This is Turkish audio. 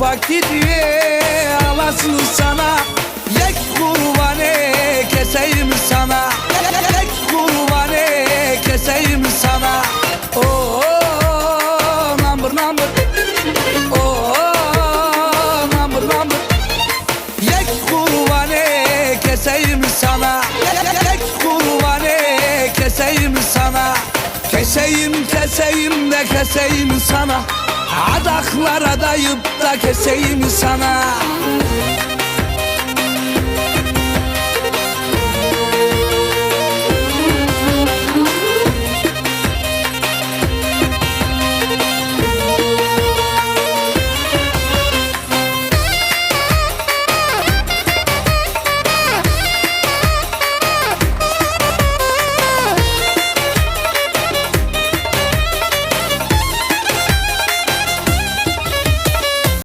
fakir alasın sana. Yek kurbanı keseyim sana. Yek kurbanı keseyim sana. Oh, number number Oh, number number Yek kurbanı keseyim sana. Yek kurbanı keseyim sana. Keseyim keseyim de keseyim sana Adaklara dayıp da keseyim sana